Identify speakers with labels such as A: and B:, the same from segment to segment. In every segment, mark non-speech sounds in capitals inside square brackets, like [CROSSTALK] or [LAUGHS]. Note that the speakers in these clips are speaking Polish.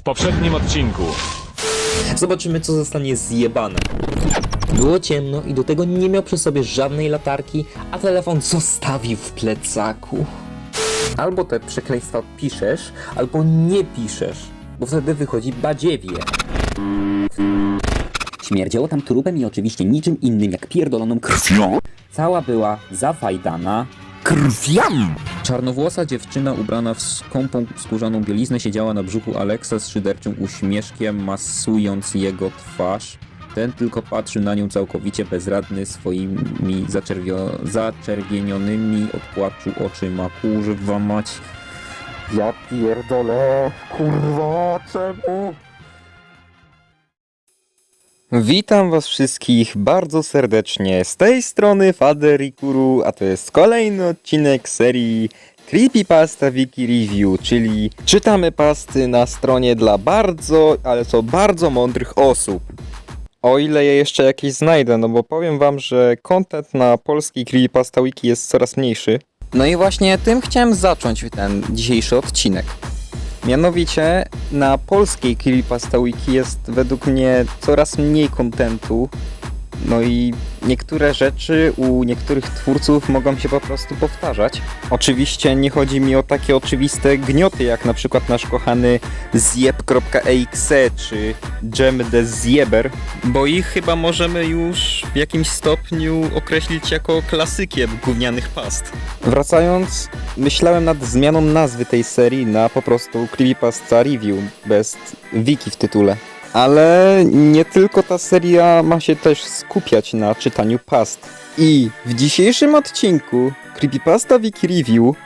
A: W poprzednim odcinku
B: Zobaczymy, co zostanie zjebane. Było ciemno i do tego nie miał przy sobie żadnej latarki, a telefon zostawił w plecaku. Albo te przekleństwa piszesz, albo nie piszesz, bo wtedy wychodzi badziewie.
C: Śmierdziało tam trupem i oczywiście niczym innym jak pierdoloną krwią. Cała była zafajdana krwią. Czarnowłosa dziewczyna ubrana w skąpą skórzaną bieliznę siedziała na brzuchu Aleksa z szyderczym uśmieszkiem, masując jego twarz. Ten tylko patrzył na nią całkowicie bezradny swoimi zaczerwio- zaczerwienionymi od płaczu oczyma. Kurwa mać. Ja pierdolę. Kurwa, czemu?
D: Witam was wszystkich bardzo serdecznie. Z tej strony Fader Ikuru, a to jest kolejny odcinek serii Creepypasta Wiki Review, czyli czytamy pasty na stronie dla bardzo, ale co bardzo mądrych osób. O ile je jeszcze jakieś znajdę, no bo powiem wam, że content na polskiej Creepypasta Wiki jest coraz mniejszy. No i właśnie tym chciałem zacząć ten dzisiejszy odcinek. Mianowicie na polskiej Creepypasta Wiki jest według mnie coraz mniej kontentu. No i niektóre rzeczy u niektórych twórców mogą się po prostu powtarzać. Oczywiście nie chodzi mi o takie oczywiste gnioty, jak na przykład nasz kochany zjeb.exe czy Gem the Zjeber, bo ich chyba możemy już w jakimś stopniu określić jako klasykiem gównianych past. Wracając, myślałem nad zmianą nazwy tej serii na po prostu Creepypasta Review, bez wiki w tytule. Ale nie tylko ta seria ma się też skupiać na czytaniu past. I w dzisiejszym odcinku Creepypasta Wiki Review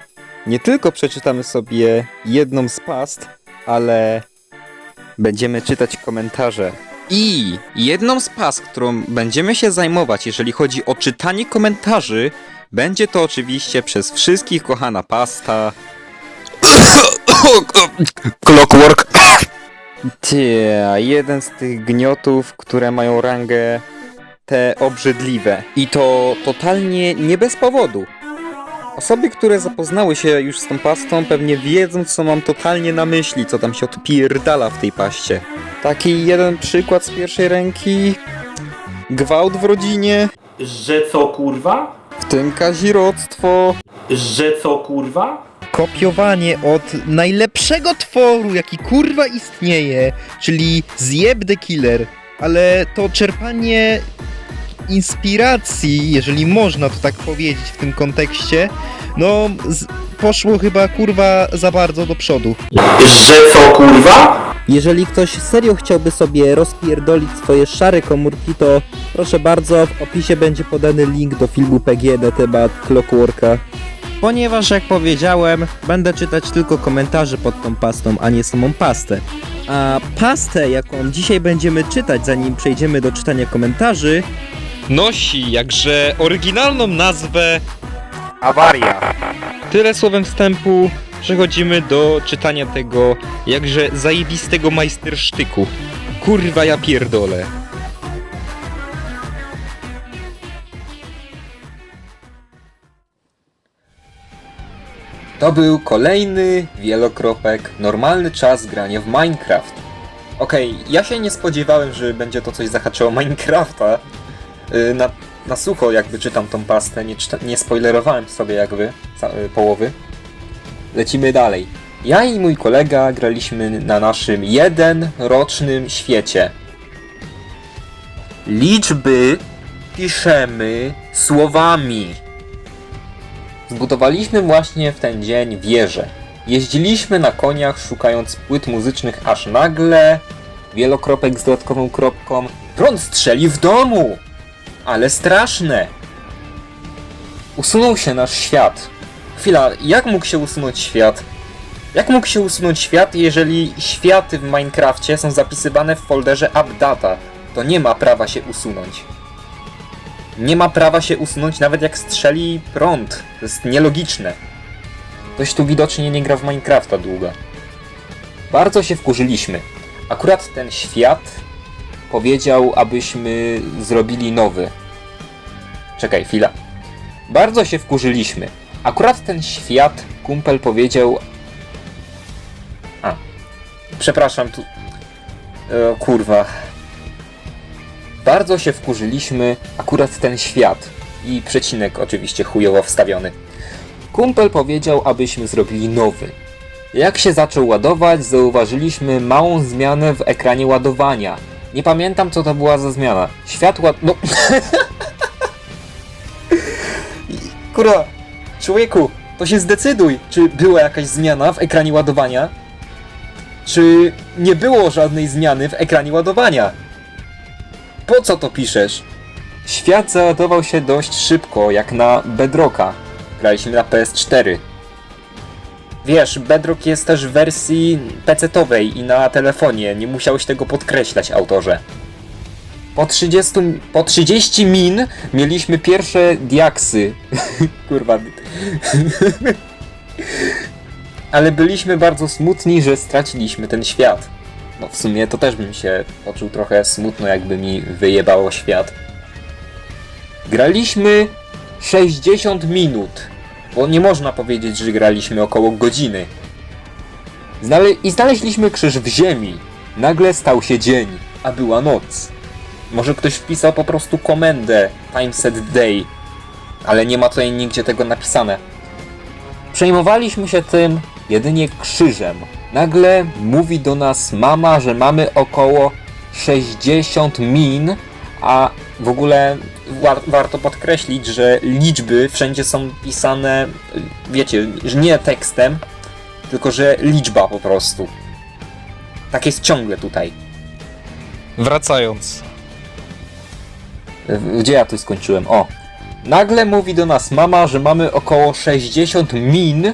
D: nie tylko przeczytamy sobie jedną z past, ale będziemy czytać komentarze. I jedną z past, którą będziemy się zajmować, jeżeli chodzi o czytanie komentarzy, będzie to oczywiście przez wszystkich kochana pasta. Clockwork. Tia, jeden z tych gniotów, które mają rangę te obrzydliwe. I to totalnie nie bez powodu. Osoby, które zapoznały się już z tą pastą, pewnie wiedzą, co mam totalnie na myśli, co tam się odpierdala w tej paście. Taki jeden przykład z pierwszej ręki. Gwałt w rodzinie,
E: Że co kurwa?
D: w tym kazirodztwo,
E: Że co kurwa?
F: Kopiowanie od najlepszego tworu, jaki kurwa istnieje, czyli Zjeb the Killer, ale to czerpanie inspiracji, jeżeli można to tak powiedzieć w tym kontekście, no z, poszło chyba kurwa za bardzo do przodu.
E: Że co kurwa?
F: Jeżeli ktoś serio chciałby sobie rozpierdolić swoje szare komórki, to proszę bardzo, w opisie będzie podany link do filmu PG na temat Clockworka. Ponieważ, jak powiedziałem, będę czytać tylko komentarze pod tą pastą, a nie samą pastę. A pastę, jaką dzisiaj będziemy czytać, zanim przejdziemy do czytania komentarzy,
D: nosi jakże oryginalną nazwę
B: Awaria.
D: Tyle słowem wstępu, przechodzimy do czytania tego jakże zajebistego majstersztyku. Kurwa ja pierdolę. To był kolejny wielokropek, normalny czas grania w Minecraft. Okej, ja się nie spodziewałem, że będzie to coś zahaczało Minecrafta. Yy, na, na sucho jakby czytam tą pastę, nie, czyta, nie spoilerowałem sobie jakby y, połowy. Lecimy dalej. Ja i mój kolega graliśmy na naszym jeden rocznym świecie. Liczby piszemy słowami. Zbudowaliśmy właśnie w ten dzień wieżę. Jeździliśmy na koniach szukając płyt muzycznych, aż nagle wielokropek z dodatkową kropką prąd strzeli w domu! Ale straszne! Usunął się nasz świat. Chwila, jak mógł się usunąć świat? Jak mógł się usunąć świat, jeżeli światy w Minecrafcie są zapisywane w folderze AppData? To nie ma prawa się usunąć. Nie ma prawa się usunąć nawet jak strzeli prąd. To jest nielogiczne. Ktoś tu widocznie nie gra w Minecrafta długo. Bardzo się wkurzyliśmy. Akurat ten świat powiedział, abyśmy zrobili nowy. Czekaj, chwila. Bardzo się wkurzyliśmy. Akurat ten świat kumpel powiedział. A. Przepraszam, tu... E, kurwa. Bardzo się wkurzyliśmy, akurat ten świat. I przecinek oczywiście chujowo wstawiony. Kumpel powiedział, abyśmy zrobili nowy. Jak się zaczął ładować, zauważyliśmy małą zmianę w ekranie ładowania. Nie pamiętam, co to była za zmiana. Światła... No... [LAUGHS] Kurwa, człowieku, to się zdecyduj, czy była jakaś zmiana w ekranie ładowania, czy nie było żadnej zmiany w ekranie ładowania. Po co to piszesz? Świat załadował się dość szybko, jak na Bedrocka. Graliśmy na PS4. Wiesz, Bedrock jest też w wersji PC-towej i na telefonie, nie musiałeś tego podkreślać, autorze. Po 30, po 30 min mieliśmy pierwsze diaksy. [LAUGHS] Kurwa. Ale byliśmy bardzo smutni, że straciliśmy ten świat. No w sumie to też bym się poczuł trochę smutno, jakby mi wyjebało świat. Graliśmy 60 minut, bo nie można powiedzieć, że graliśmy około godziny. Znale I znaleźliśmy krzyż w ziemi. Nagle stał się dzień, a była noc. Może ktoś wpisał po prostu komendę timeset day, ale nie ma tutaj nigdzie tego napisane. Przejmowaliśmy się tym jedynie krzyżem. Nagle mówi do nas mama, że mamy około 60 min, a w ogóle war warto podkreślić, że liczby wszędzie są pisane, wiecie, że nie tekstem, tylko że liczba po prostu. Tak jest ciągle tutaj.
G: Wracając.
D: Gdzie ja tu skończyłem? O. Nagle mówi do nas mama, że mamy około 60 min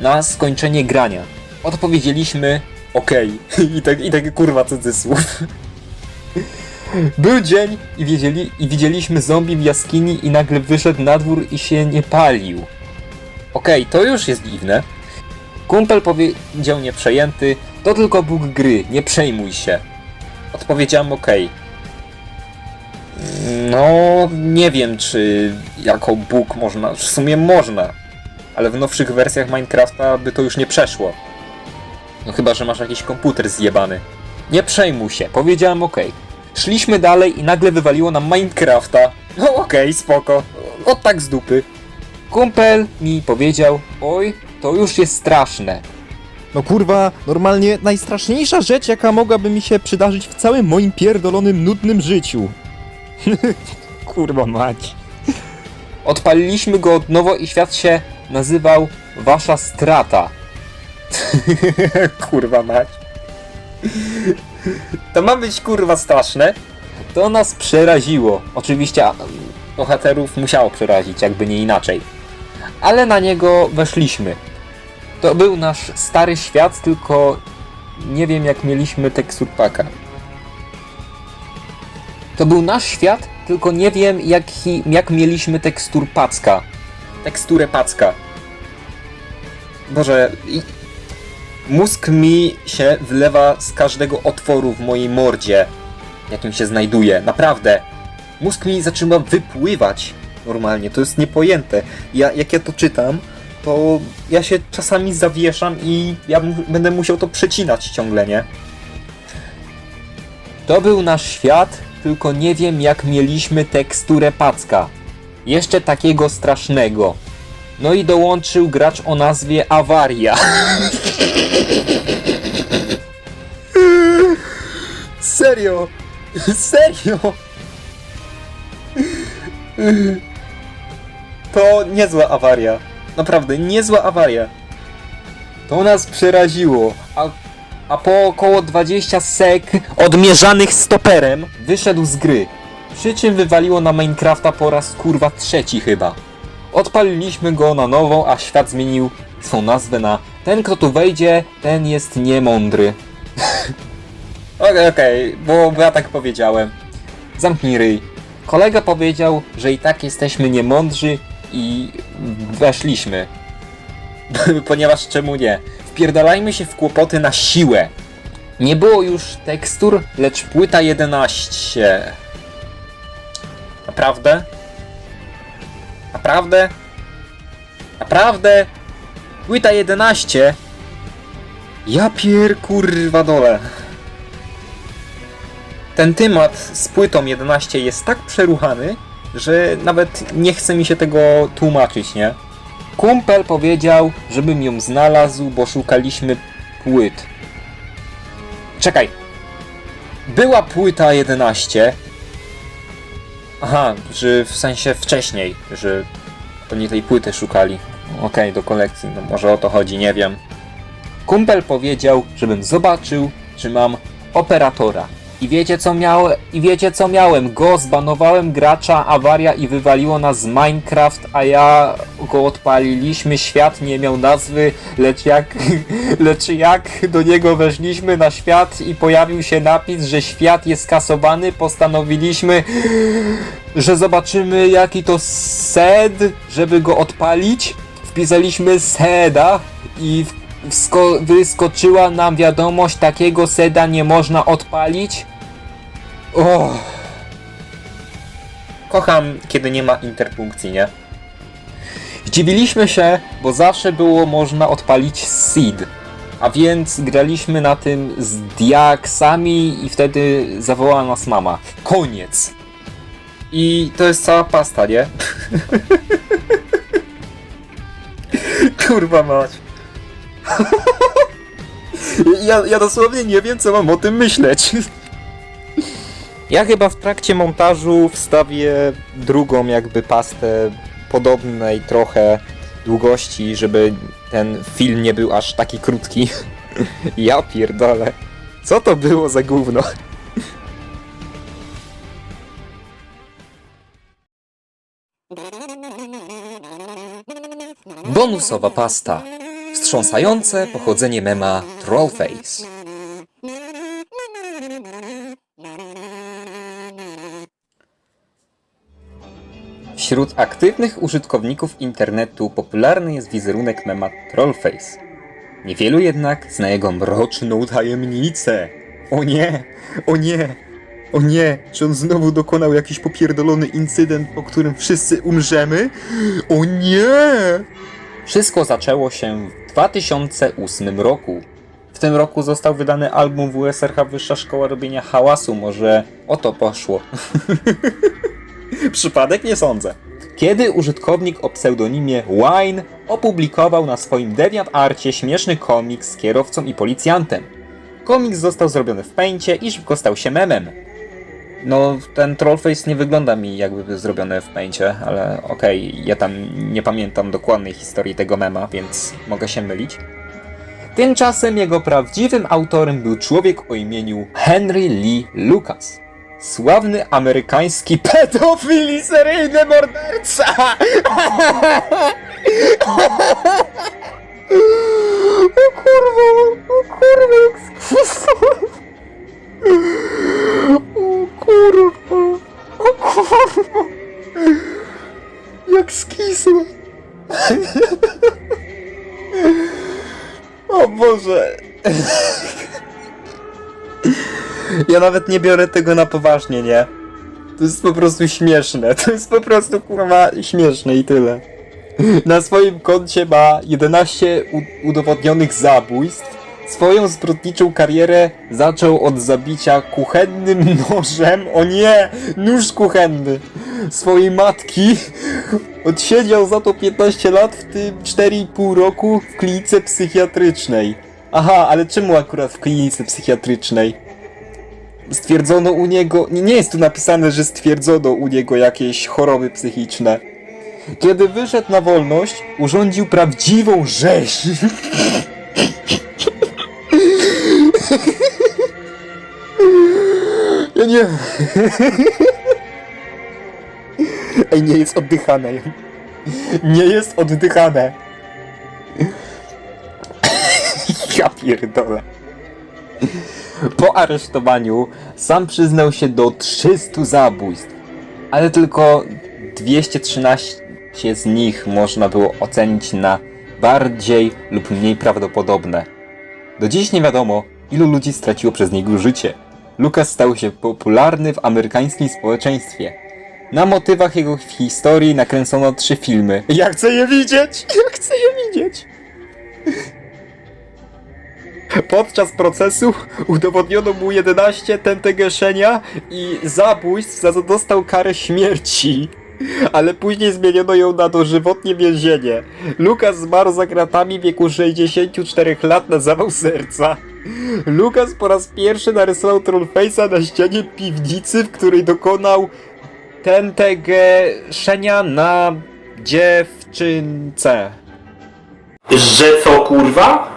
D: na skończenie grania. Odpowiedzieliśmy okej. [LAUGHS] I tak, I taki kurwa cudzysłów. [LAUGHS] Był dzień i, wiedzieli, i widzieliśmy zombie w jaskini i nagle wyszedł na dwór i się nie palił. Okej, to już jest dziwne. Kumpel powiedział nieprzejęty, to tylko bóg gry, nie przejmuj się. Odpowiedziałem okej. No, nie wiem, czy jako Bóg można. W sumie można, ale w nowszych wersjach Minecrafta by to już nie przeszło. No chyba, że masz jakiś komputer zjebany. Nie przejmuj się, powiedziałem ok. Szliśmy dalej i nagle wywaliło nam Minecrafta. No okej, spoko. O tak z dupy. Kumpel mi powiedział, oj, to już jest straszne.
H: No kurwa, normalnie najstraszniejsza rzecz, jaka mogłaby mi się przydarzyć w całym moim pierdolonym, nudnym życiu. [LAUGHS] kurwa mać.
D: Odpaliliśmy go od nowo i świat się nazywał Wasza Strata. [LAUGHS] kurwa mać. To ma być kurwa straszne. To nas przeraziło. Oczywiście a, bohaterów musiało przerazić, jakby nie inaczej. Ale na niego weszliśmy. To był nasz stary świat, tylko nie wiem jak mieliśmy tekstur paka. To był nasz świat, tylko nie wiem jaki, jak mieliśmy tekstur packa. Teksturę packa. Boże. Mózg mi się wylewa z każdego otworu w mojej mordzie, jakim się znajduje. Naprawdę. Mózg mi zaczyna wypływać normalnie, to jest niepojęte. Ja, jak ja to czytam, to ja się czasami zawieszam i ja będę musiał to przecinać ciągle, nie? To był nasz świat, tylko nie wiem jak mieliśmy teksturę packa. Jeszcze takiego strasznego. No i dołączył gracz o nazwie Awaria. Serio? Serio? To niezła awaria. Naprawdę, niezła awaria. To nas przeraziło. A a po około 20 sek odmierzanych stoperem wyszedł z gry. Przy czym wywaliło na Minecrafta po raz kurwa trzeci chyba. Odpaliliśmy go na nowo, a świat zmienił swą nazwę na Ten kto tu wejdzie, ten jest niemądry. [LAUGHS] Okej, okej, bo, bo ja tak powiedziałem. Zamknij ryj. Kolega powiedział, że i tak jesteśmy niemądrzy i weszliśmy. [LAUGHS] Ponieważ czemu nie? Wpierdalajmy się w kłopoty na siłę. Nie było już tekstur, lecz płyta 11. Naprawdę? Naprawdę? Naprawdę? Płyta 11? Ja pier kurwa dole. Ten temat z płytą 11 jest tak przeruchany, że nawet nie chce mi się tego tłumaczyć, nie? Kumpel powiedział, żebym ją znalazł, bo szukaliśmy płyt. Czekaj. Była płyta 11. Aha, że w sensie wcześniej, że oni tej płyty szukali. Okej, do kolekcji, no może o to chodzi, nie wiem. Kumpel powiedział, żebym zobaczył, czy mam operatora. I wiecie co? I wiecie co miałem? Go zbanowałem gracza, awaria i wywaliło nas z Minecraft, a ja go odpaliliśmy, świat nie miał nazwy, lecz jak, [LAUGHS] lecz jak do niego weszliśmy na świat i pojawił się napis, że świat jest skasowany, postanowiliśmy, że zobaczymy jaki to sed, żeby go odpalić. Wpisaliśmy seda i w wyskoczyła nam wiadomość, takiego seda nie można odpalić. O. Kocham, kiedy nie ma interpunkcji, nie? Zdziwiliśmy się, bo zawsze było można odpalić seed. A więc graliśmy na tym z diaksami i wtedy zawołała nas mama. Koniec. I to jest cała pasta, nie? [LAUGHS] Kurwa mać. Ja, ja dosłownie nie wiem, co mam o tym myśleć. Ja chyba w trakcie montażu wstawię drugą jakby pastę podobnej trochę długości, żeby ten film nie był aż taki krótki. Ja pierdolę. Co to było za gówno?
B: Bonusowa pasta. Wstrząsające pochodzenie mema Trollface.
D: Wśród aktywnych użytkowników internetu popularny jest wizerunek mema Trollface. Niewielu jednak zna jego mroczną tajemnicę. O nie, o nie, o nie, czy on znowu dokonał jakiś popierdolony incydent, po którym wszyscy umrzemy? O nie! Wszystko zaczęło się 2008 roku. W tym roku został wydany album WSRH Wyższa Szkoła Robienia Hałasu, może o to poszło. [LAUGHS] Przypadek nie sądzę. Kiedy użytkownik o pseudonimie Wine opublikował na swoim DeviantArcie śmieszny komiks z kierowcą i policjantem. Komiks został zrobiony w pęcie i szybko stał się memem. No, ten Trollface nie wygląda mi jakby był zrobiony w pęcie, ale okej, ja tam nie pamiętam dokładnej historii tego mema, więc mogę się mylić. Tymczasem jego prawdziwym autorem był człowiek o imieniu Henry Lee Lucas. Sławny amerykański [LAUGHS] pedofil i seryjny morderca! [LAUGHS] O kurwa, o kurwa, jak. [LAUGHS] O kurwa, o kurwa. Jak skisło. O Boże. Ja nawet nie biorę tego na poważnie, nie? To jest po prostu śmieszne. To jest po prostu kurwa śmieszne i tyle. Na swoim koncie ma 11 u- udowodnionych zabójstw. Swoją zbrodniczą karierę zaczął od zabicia kuchennym [LAUGHS] nożem. O nie! Nóż kuchenny! Swojej matki. Odsiedział za to 15 lat, w tym 4,5 roku w klinice psychiatrycznej. Aha, ale czemu akurat w klinice psychiatrycznej? stwierdzono u niego, nie jest tu napisane, że stwierdzono u niego jakieś choroby psychiczne. Kiedy wyszedł na wolność, urządził prawdziwą rzeź. [LAUGHS] Ja nie. Ej, nie jest oddychane. Nie jest oddychane. Ja pierdolę. Po aresztowaniu sam przyznał się do 300 zabójstw, ale tylko 213 z nich można było ocenić na bardziej lub mniej prawdopodobne. Do dziś nie wiadomo, ilu ludzi straciło przez niego życie. Lucas stał się popularny w amerykańskim społeczeństwie. Na motywach jego historii nakręcono trzy filmy. Ja chcę je widzieć! Ja chcę je widzieć! Podczas procesu udowodniono mu 11 tentegeszenia i zabójstw, za co dostał karę śmierci. Ale później zmieniono ją na dożywotnie więzienie. Lukas zmarł za kratami w wieku 64 lat na zawał serca. Lukas po raz pierwszy narysował Trollface'a na ścianie piwnicy, w której dokonał tentegeszenia na dziewczynce.
E: Że co kurwa?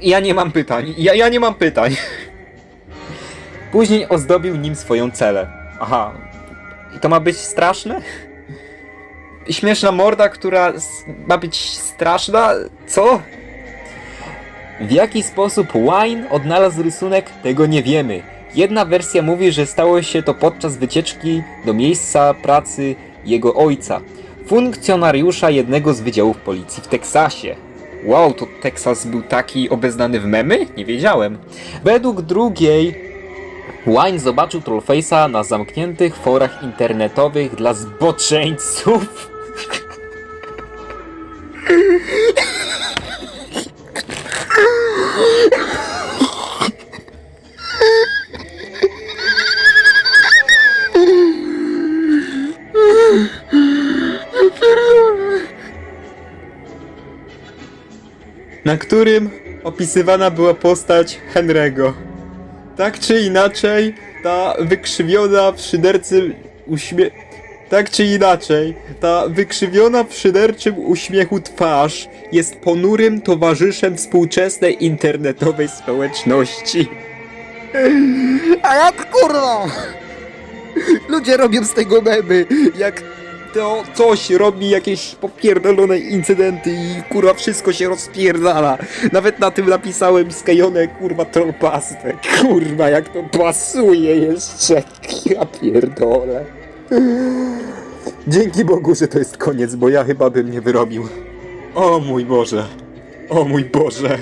D: Ja nie mam pytań. Ja, ja nie mam pytań. Później ozdobił nim swoją celę. Aha. I to ma być straszne? Śmieszna morda, która ma być straszna? Co? W jaki sposób Wine odnalazł rysunek, tego nie wiemy. Jedna wersja mówi, że stało się to podczas wycieczki do miejsca pracy jego ojca, funkcjonariusza jednego z wydziałów policji w Teksasie. Wow, to Teksas był taki obeznany w memy? Nie wiedziałem. Według drugiej Wine zobaczył Trollface'a na zamkniętych forach internetowych dla zboczeńców. na którym opisywana była postać Henry'ego. Tak czy inaczej, ta wykrzywiona w szyderczym uśmie... Tak czy inaczej, ta wykrzywiona w szyderczym uśmiechu twarz jest ponurym towarzyszem współczesnej internetowej społeczności.
F: A jak kurwa? Ludzie robią z tego memy, jak
D: To coś robi jakieś popierdolone incydenty i kurwa wszystko się rozpierdala. Nawet na tym napisałem skajone kurwa trollpastę. Kurwa jak to pasuje jeszcze. Ja pierdolę. Dzięki Bogu, że to jest koniec, bo ja chyba bym nie wyrobił. O mój Boże. O mój Boże.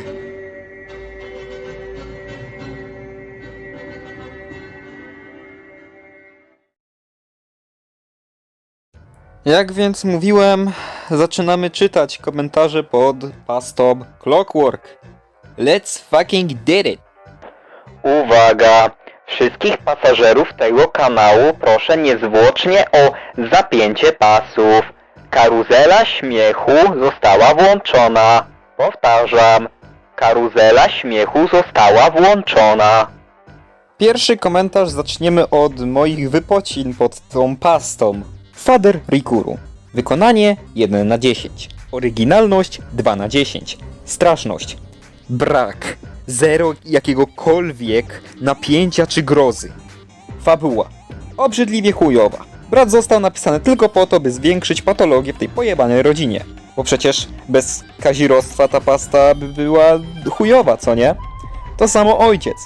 D: Jak więc mówiłem, zaczynamy czytać komentarze pod pastą Clockwork. Let's fucking did it!
A: Uwaga! Wszystkich pasażerów tego kanału proszę niezwłocznie o zapięcie pasów. Karuzela śmiechu została włączona. Powtarzam. Karuzela śmiechu została włączona.
D: Pierwszy komentarz zaczniemy od moich wypocin pod tą pastą. Fader Rikuru. Wykonanie 1 na 10. Oryginalność 2 na 10. Straszność. Brak. Zero jakiegokolwiek napięcia czy grozy. Fabuła. Obrzydliwie chujowa. Brat został napisany tylko po to, by zwiększyć patologię w tej pojebanej rodzinie. Bo przecież bez kazirostwa ta pasta by była chujowa, co nie? To samo ojciec.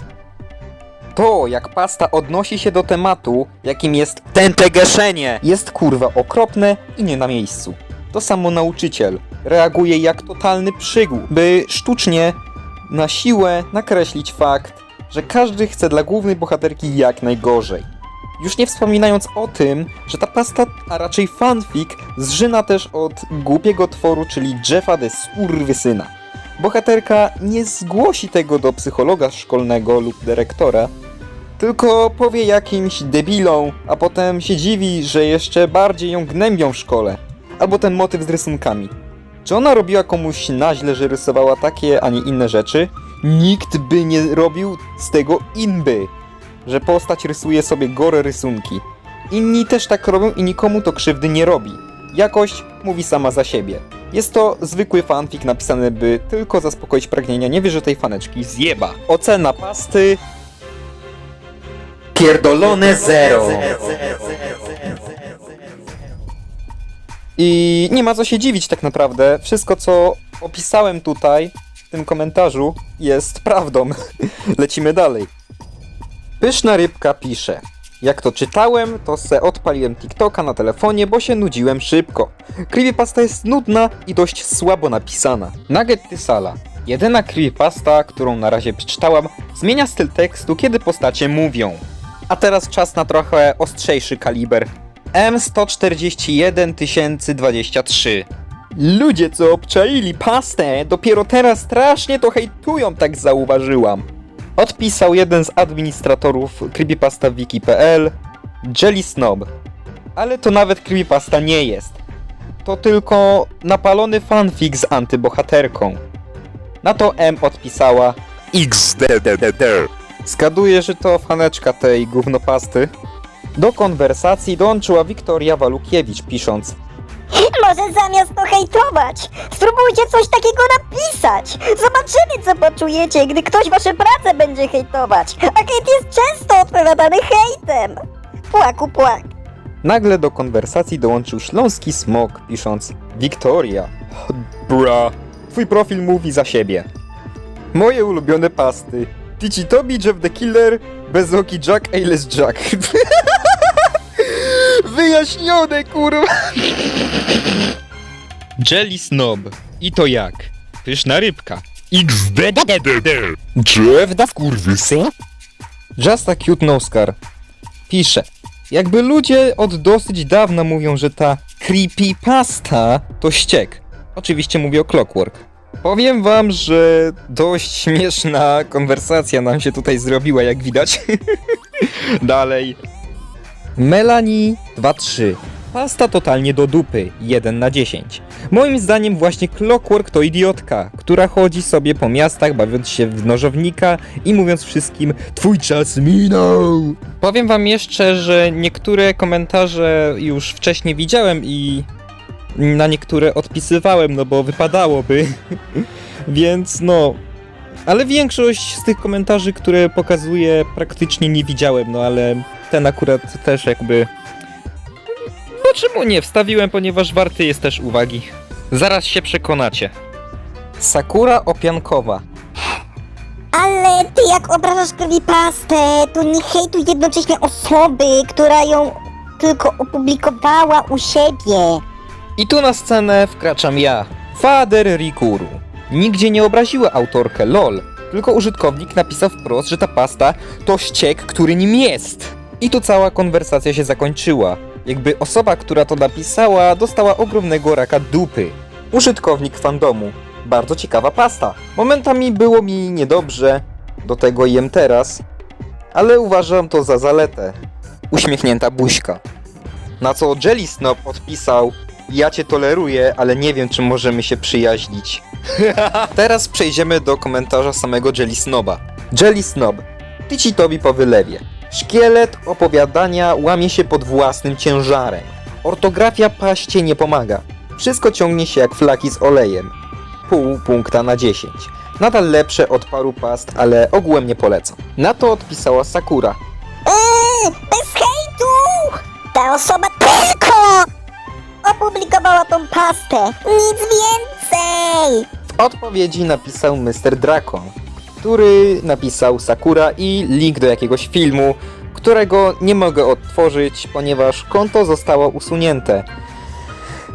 D: To, jak pasta odnosi się do tematu, jakim jest tentegeszenie, jest kurwa okropne i nie na miejscu. To samo nauczyciel reaguje jak totalny przygół, by sztucznie, na siłę nakreślić fakt, że każdy chce dla głównej bohaterki jak najgorzej. Już nie wspominając o tym, że ta pasta, a raczej fanfic, zżyna też od głupiego tworu, czyli Jeffa de Skurwysyna. Bohaterka nie zgłosi tego do psychologa szkolnego lub dyrektora, tylko powie jakimś debilom, a potem się dziwi, że jeszcze bardziej ją gnębią w szkole. Albo ten motyw z rysunkami. Czy ona robiła komuś na źle, że rysowała takie, a nie inne rzeczy? Nikt by nie robił z tego inby, że postać rysuje sobie gore rysunki. Inni też tak robią i nikomu to krzywdy nie robi. Jakość mówi sama za siebie. Jest to zwykły fanfic napisany, by tylko zaspokoić pragnienia niewierzytej faneczki zjeba. Ocena pasty
B: Pierdolone zero.
D: I nie ma co się dziwić tak naprawdę. Wszystko co opisałem tutaj w tym komentarzu jest prawdą. [LAUGHS] Lecimy dalej. Pyszna rybka pisze. Jak to czytałem, to se odpaliłem TikToka na telefonie, bo się nudziłem szybko. Creepypasta jest nudna i dość słabo napisana. Nugget Tysala. Jedyna creepypasta, którą na razie przeczytałam, zmienia styl tekstu, kiedy postacie mówią. A teraz czas na trochę ostrzejszy kaliber. M141023. Ludzie, co obczaili pastę, dopiero teraz strasznie to hejtują, tak zauważyłam. Odpisał jeden z administratorów creepypasta wiki.pl Jelly Snob. Ale to nawet creepypasta nie jest. To tylko napalony fanfic z antybohaterką. Na to M odpisała XDDD. Zgaduję, że to faneczka tej gównopasty. Do konwersacji dołączyła Wiktoria Walukiewicz pisząc
I: Może zamiast to hejtować, spróbujcie coś takiego napisać. Zobaczymy, co poczujecie, gdy ktoś wasze prace będzie hejtować. A hejt jest często odpowiadany hejtem. Płaku, płak.
D: Nagle do konwersacji dołączył śląski smok, pisząc Wiktoria. Bra, twój profil mówi za siebie. Moje ulubione pasty. Tici Tobi, Jeff the Killer, Bezoki Jack, Ailes Jack. [LAUGHS] Wyjaśnione, kurwa. Jelly Snob. I to jak? Pyszna rybka. Jeff da wkurwysy? Just a cute noscar. Pisze. Jakby ludzie od dosyć dawna mówią, że ta creepypasta to ściek. Oczywiście mówię o Clockwork. Powiem wam, że dość śmieszna konwersacja nam się tutaj zrobiła, jak widać. [LAUGHS] Dalej. Melanie 2-3. Pasta totalnie do dupy, 1 na 10. Moim zdaniem właśnie Clockwork to idiotka, która chodzi sobie po miastach bawiąc się w nożownika i mówiąc wszystkim Twój czas minął! Powiem wam jeszcze, że niektóre komentarze już wcześniej widziałem i na niektóre odpisywałem, no bo wypadałoby. [LAUGHS] Więc no... Ale większość z tych komentarzy, które pokazuję, praktycznie nie widziałem, no ale ten akurat też jakby... No czemu nie? Wstawiłem, ponieważ warty jest też uwagi. Zaraz się przekonacie. Sakura Opiankowa.
I: Ale ty jak obrażasz creepypastę, to nie hejtuj jednocześnie osoby, która ją tylko opublikowała u siebie.
D: I tu na scenę wkraczam ja, Fader Rikuru. Nigdzie nie obraziła autorkę LOL, tylko użytkownik napisał wprost, że ta pasta to ściek, który nim jest. I tu cała konwersacja się zakończyła. Jakby osoba, która to napisała, dostała ogromnego raka dupy. Użytkownik fandomu. Bardzo ciekawa pasta. Momentami było mi niedobrze, do tego jem teraz, ale uważam to za zaletę. Uśmiechnięta buźka. Na co Jelly Snob odpisał Ja cię toleruję, ale nie wiem czy możemy się przyjaźnić. [LAUGHS] Teraz przejdziemy do komentarza samego Jelly Snoba. Jelly Snob. Ty ci tobi po wylewie. Szkielet opowiadania łamie się pod własnym ciężarem. Ortografia paście nie pomaga. Wszystko ciągnie się jak flaki z olejem. Pół punkta na 10. Nadal lepsze od paru past, ale ogółem nie polecam. Na to odpisała Sakura.
I: Eee, bez hejtu! Ta osoba opublikowała tą pastę. Nic więcej!
D: W odpowiedzi napisał Mr. Drakon, który napisał Sakura i link do jakiegoś filmu, którego nie mogę odtworzyć, ponieważ konto zostało usunięte.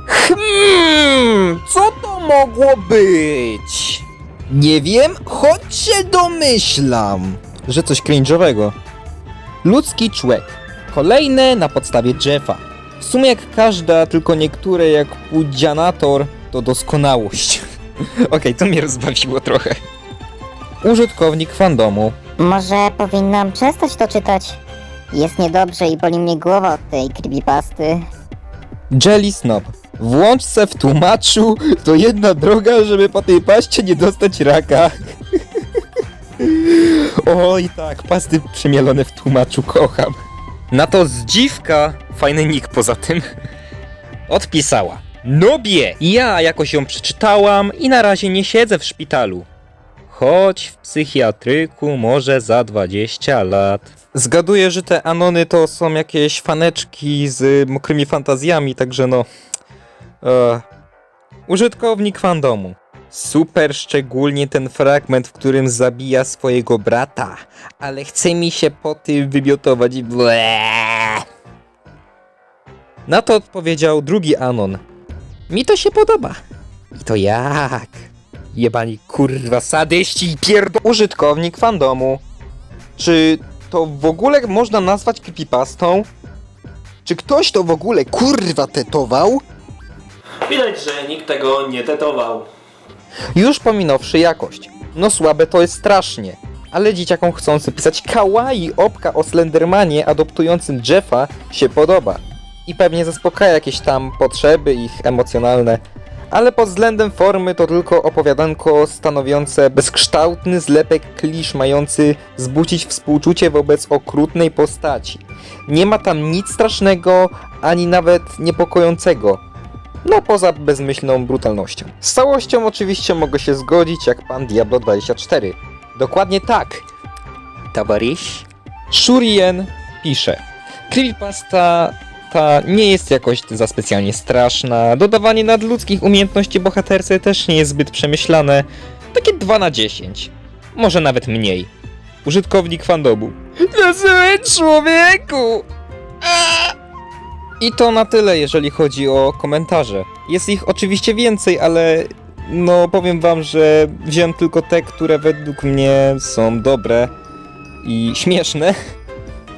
D: Hmm, co to mogło być? Nie wiem, choć się domyślam, że coś cringe'owego. Ludzki człek. Kolejne na podstawie Jeffa. W sumie jak każda, tylko niektóre jak Pudzianator to doskonałość. [LAUGHS] Okej, to mnie rozbawiło trochę. Użytkownik fandomu.
I: Może powinnam przestać to czytać? Jest niedobrze i boli mnie głowa od tej creepypasty.
D: Jelly Snob. Włącz se w tłumaczu, to jedna droga, żeby po tej paście nie dostać raka. [LAUGHS] Oj tak, pasty przemielone w tłumaczu kocham. Na to zdziwka, fajny nick poza tym, odpisała. Nobie! Ja jakoś ją przeczytałam i na razie nie siedzę w szpitalu. Choć w psychiatryku może za 20 lat. Zgaduję, że te anony to są jakieś faneczki z mokrymi fantazjami, także no... E, użytkownik fandomu. Super szczególnie ten fragment, w którym zabija swojego brata, ale chce mi się po tym wymiotować Bleh. Na to odpowiedział drugi Anon. Mi to się podoba. I to jak? Jebani kurwa sadyści i pierdo... Użytkownik fandomu. Czy to w ogóle można nazwać creepypastą? Czy ktoś to w ogóle kurwa tetował?
E: Widać, że nikt tego nie tetował.
D: Już pominąwszy jakość. No słabe to jest strasznie. Ale dzieciakom chcący pisać kawaii opka o Slendermanie adoptującym Jeffa się podoba. I pewnie zaspokaja jakieś tam potrzeby ich emocjonalne. Ale pod względem formy to tylko opowiadanko stanowiące bezkształtny zlepek klisz mający wzbudzić współczucie wobec okrutnej postaci. Nie ma tam nic strasznego, ani nawet niepokojącego. No poza bezmyślną brutalnością. Z całością oczywiście mogę się zgodzić jak pan Diablo 24. Dokładnie tak. Tawarisz? Shurien pisze. Creepypasta nie jest jakoś za specjalnie straszna. Dodawanie nadludzkich umiejętności bohaterce też nie jest zbyt przemyślane. Takie 2 na 10. Może nawet mniej. Użytkownik fandomu. Na złe człowieku! Aaaa! I to na tyle, jeżeli chodzi o komentarze. Jest ich oczywiście więcej, ale no powiem wam, że wziąłem tylko te, które według mnie są dobre i śmieszne.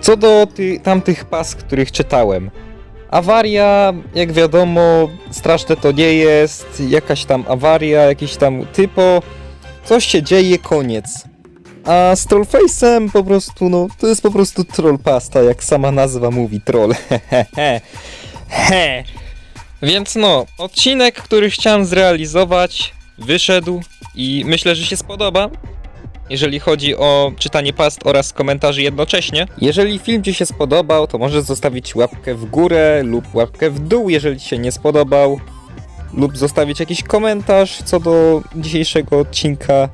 D: Co do ty, tamtych pas, których czytałem. Awaria, jak wiadomo, straszne to nie jest. Jakaś tam awaria, jakiś tam typo. Coś się dzieje, koniec. A z Trollface'em po prostu, no, to jest po prostu troll pasta, jak sama nazwa mówi, troll. [LAUGHS] Hehehe. He. Więc no, odcinek, który chciałem zrealizować, wyszedł i myślę, że się spodoba. Jeżeli chodzi o czytanie past oraz komentarzy jednocześnie. Jeżeli film Ci się spodobał, to możesz zostawić łapkę w górę lub łapkę w dół, jeżeli Ci się nie spodobał. Lub zostawić jakiś komentarz co do dzisiejszego odcinka.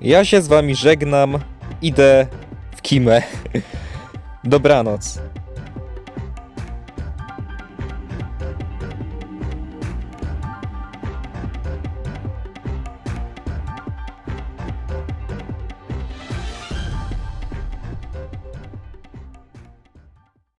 D: Ja się z Wami żegnam. Idę w kimę. [LAUGHS] Dobranoc.